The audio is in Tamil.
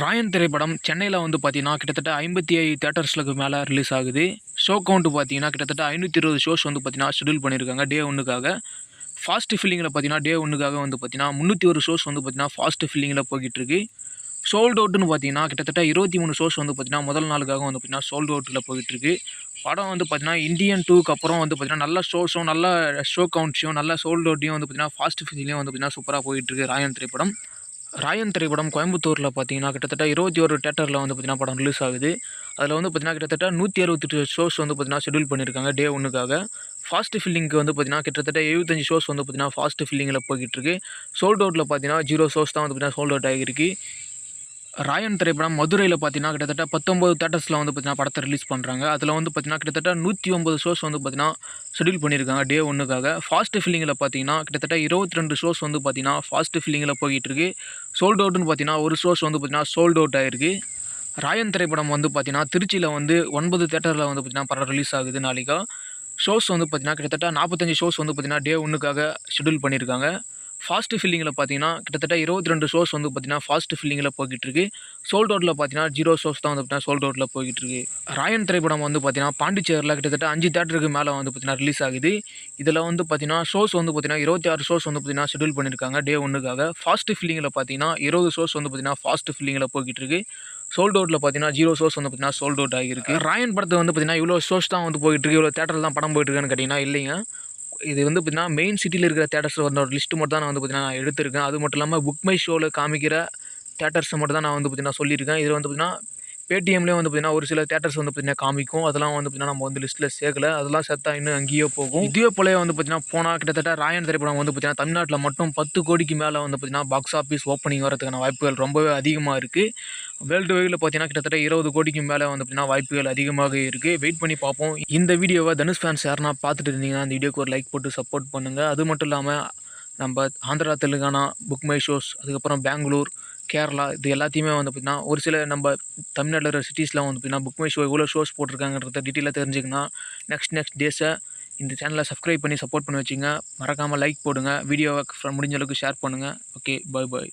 ராயன் திரைப்படம் சென்னையில் வந்து பார்த்தீங்கன்னா கிட்டத்தட்ட ஐம்பத்தி ஐந்து தேட்டர்ஸ்லுக்கு மேலே ரிலீஸ் ஆகுது ஷோ கவுண்ட்டு பார்த்தீங்கன்னா கிட்டத்தட்ட ஐநூற்றி இருபது ஷோஸ் வந்து பார்த்தீங்கன்னா ஷெடியூல் பண்ணியிருக்காங்க டே ஒன்றுக்காக ஃபாஸ்ட் ஃபில்லிங்கில் பார்த்தீங்கன்னா டே ஒன்றுக்காக வந்து பார்த்தீங்கன்னா முந்நூற்றி ஒரு ஷோஸ் வந்து பார்த்தீங்கன்னா ஃபாஸ்ட் ஃபில்லிங்கில் போய்கிட்டு இருக்கு சோல்ட் அவுட்னு பார்த்தீங்கன்னா கிட்டத்தட்ட இருபத்தி மூணு ஷோஸ் வந்து பார்த்தீங்கன்னா முதல் நாளுக்காக வந்து பார்த்தீங்கன்னா சோல்ட் அவுட்டில் போயிட்டு இருக்கு படம் வந்து பார்த்தீங்கன்னா இந்தியன் டூக்கு அப்புறம் வந்து பார்த்தீங்கன்னா நல்ல ஷோஸும் நல்ல ஷோ கவுண்ட்ஸையும் நல்ல சோல்ட் அவுட்டையும் வந்து பார்த்தீங்கன்னா ஃபாஸ்ட் ஃபில்லிங்லேயும் வந்து பார்த்தீங்கன்னா சூப்பராக போயிட்டு இருக்கு ராயன் திரைப்படம் ராயன் திரைப்படம் கோயம்புத்தூரில் பார்த்தீங்கன்னா கிட்டத்தட்ட இருபத்தி ஒரு தேட்டரில் வந்து பார்த்திங்கன்னா படம் ரிலீஸ் ஆகுது. அதில் வந்து பார்த்தீங்கன்னா கிட்டத்தட்ட நூற்றி அறுபத்தெட்டு ஷோஸ் வந்து பார்த்தீங்கன்னா ஷெடியூல் பண்ணியிருக்காங்க டே ஒன்றுக்காக ஃபாஸ்ட் ஃபில்லிங்க்கு வந்து பார்த்தீங்கன்னா கிட்டத்தட்ட எழுபத்தஞ்சு ஷோஸ் வந்து பார்த்தீங்கன்னா ஃபாஸ்ட் ஃபில்லிங்கில் போய்கிட்டு இருக்கு. சோல்ட் அவுட்டில் பார்த்தீங்கன்னா ஜீரோ ஷோஸ் தான் வந்து பார்த்தீங்கன்னா சோல்ட் அவுட் ஆகிருக்கு ராயன் திரைப்படம் மதுரையில் பார்த்தீங்கன்னா கிட்டத்தட்ட பத்தொம்பது தேட்டர்ஸில் வந்து பார்த்தீங்கன்னா படத்தை ரிலீஸ் பண்ணுறாங்க அதில் வந்து பார்த்தீங்கன்னா கிட்டத்தட்ட நூற்றி ஒம்பது ஷோஸ் வந்து பார்த்தீங்கன்னா ஷெடியூல் பண்ணியிருக்காங்க டே ஒன்றுக்காக ஃபாஸ்ட் ஃபில்லிங்கில் பார்த்தீங்கன்னா கிட்டத்தட்ட இருபத்தி ரெண்டு ஷோஸ் வந்து பார்த்தீங்கன்னா ஃபாஸ்ட் ஃபில்லிங்கில் போயிட்டுருக்கு. சோல்ட் அவுட்னு பார்த்தீங்கன்னா ஒரு ஷோஸ் வந்து பார்த்தீங்கன்னா சோல்ட் அவுட் ஆயிருக்கு. ராயன் திரைப்படம் வந்து பார்த்தீங்கன்னா திருச்சியில் வந்து ஒன்பது தேட்டரில் வந்து பார்த்தீங்கன்னா படம் ரிலீஸ் ஆகுது நாளைக்கா. ஷோஸ் வந்து பார்த்தீங்கன்னா கிட்டத்தட்ட நாற்பத்தஞ்சு ஷோஸ் வந்து பார்த்தீங்கன்னா டே ஒன்றுக்காக ஷெடியூல் பண்ணியிருக்காங்க. ஃபாஸ்ட் ஃபில்லிங்கில் பார்த்தீங்கன்னா கிட்டத்தட்ட இருபத்தி ரெண்டு ஷோஸ் வந்து பார்த்தீங்கன்னா ஃபாஸ்ட் ஃபில்லிங்கில் போய்கிட்டு இருக்கு சோல்ட் அவுட்டில் பார்த்தீங்கன்னா ஜீரோ ஷோஸ் தான் வந்து பார்த்தீங்கன்னா சோல்ட் அவுட்டில் போய்கிட்டு இருக்கு ராயன் திரைப்படம் வந்து பார்த்தீங்கன்னா பாண்டிச்சேரியில் கிட்டத்தட்ட அஞ்சு தேட்டருக்கு மேலே வந்து பார்த்தீங்கன்னா ரிலீஸ் ஆகுது இதில் வந்து பார்த்தீங்கன்னா ஷோஸ் வந்து பார்த்தீங்கன்னா இருபத்தி ஆறு ஷோஸ் வந்து பார்த்தீங்கன்னா ஷெடியூல் பண்ணியிருக்காங்க டே ஒன்றுக்காக ஃபாஸ்ட் ஃபில்லிங்கில் பார்த்தீங்கன்னா இருபது ஷோஸ் வந்து பார்த்தீங்கன்னா ஃபாஸ்ட் ஃபில்லிங்கில் போய்கிட்டு இருக்கு சோல்ட் அவுட்டில் பார்த்தீங்கன்னா ஜீரோ ஷோஸ் வந்து பார்த்தீங்கன்னா சோல்ட் அவுட் ஆகிருக்கு ராயன் படத்தை வந்து பார்த்தீங்கன்னா இவ்வளோ ஷோஸ் தான் வந்து போயிட்டு இருக்கு இவ்வளோ தேட்டரில் தான் படம் போயிட்டு இருக்குன்னு கேட்டிங்கன்னா இல்லைங்க இது வந்து பார்த்திங்கன்னா மெயின் சிட்டியில் இருக்கிற தேட்டர்ஸ் வந்த ஒரு லிஸ்ட்டு மட்டும் தான் நான் வந்து பார்த்தீங்கன்னா நான் எடுத்திருக்கேன் அது மட்டும் இல்லாமல் புக் மை ஷோவில் காமிக்கிற தேட்டர்ஸை மட்டும் தான் நான் வந்து பார்த்தீங்கன்னா சொல்லியிருக்கேன் இதில் வந்து பார்த்தீங்கன்னா பேடிஎம்லேயே வந்து பார்த்திங்கன்னா ஒரு சில தேட்டர்ஸ் வந்து பார்த்தீங்கன்னா காமிக்கும் அதெல்லாம் வந்து பார்த்தீங்கன்னா நம்ம வந்து லிஸ்ட்டில் சேர்க்கல அதெல்லாம் சேர்த்தா இன்னும் அங்கேயே போகும் இதே போலே வந்து பார்த்திங்கன்னா போனால் கிட்டத்தட்ட ராயன் திரைப்படம் வந்து பார்த்திங்கன்னா தமிழ்நாட்டில் மட்டும் பத்து கோடிக்கு மேலே வந்து பார்த்தீங்கன்னா பாக்ஸ் ஆஃபீஸ் ஓப்பனிங் வரதுக்கான வாய்ப்புகள் ரொம்பவே அதிகமாக இருக்குது வேர்ல்டு வைடில் பார்த்தீங்கன்னா கிட்டத்தட்ட இருபது கோடிக்கு மேலே வந்து பார்த்தீங்கன்னா வாய்ப்புகள் அதிகமாக இருக்குது வெயிட் பண்ணி பார்ப்போம். இந்த வீடியோவை தனுஷ் ஃபேன்ஸ் யாருன்னா பார்த்துட்டு இருந்தீங்கன்னா அந்த வீடியோக்கு ஒரு லைக் போட்டு சப்போர்ட் பண்ணுங்கள் அது மட்டும் இல்லாமல் நம்ம Andhra Telangana book my shows அதுக்கப்புறம் பெங்களூர் கேரளா இது எல்லாத்தையுமே வந்து பார்த்திங்கன்னா ஒரு சில நம்ம தமிழ்நாட்டில் இருக்கிற சிட்டிஸ்லாம் வந்து பார்த்திங்கன்னா புக் மை ஷோ எவ்வளோ ஷோஸ் போட்டிருக்காங்கன்றத டீட்டெயிலாக தெரிஞ்சுக்கணும் நெக்ஸ்ட் நெக்ஸ்ட் டேஸை இந்த சேனலை சப்ஸ்கிரைப் பண்ணி சப்போர்ட் பண்ணி வச்சுங்க மறக்காமல் லைக் போடுங்க. வீடியோவை முடிஞ்ச அளவுக்கு ஷேர் பண்ணுங்கள் ஓகே பை பாய்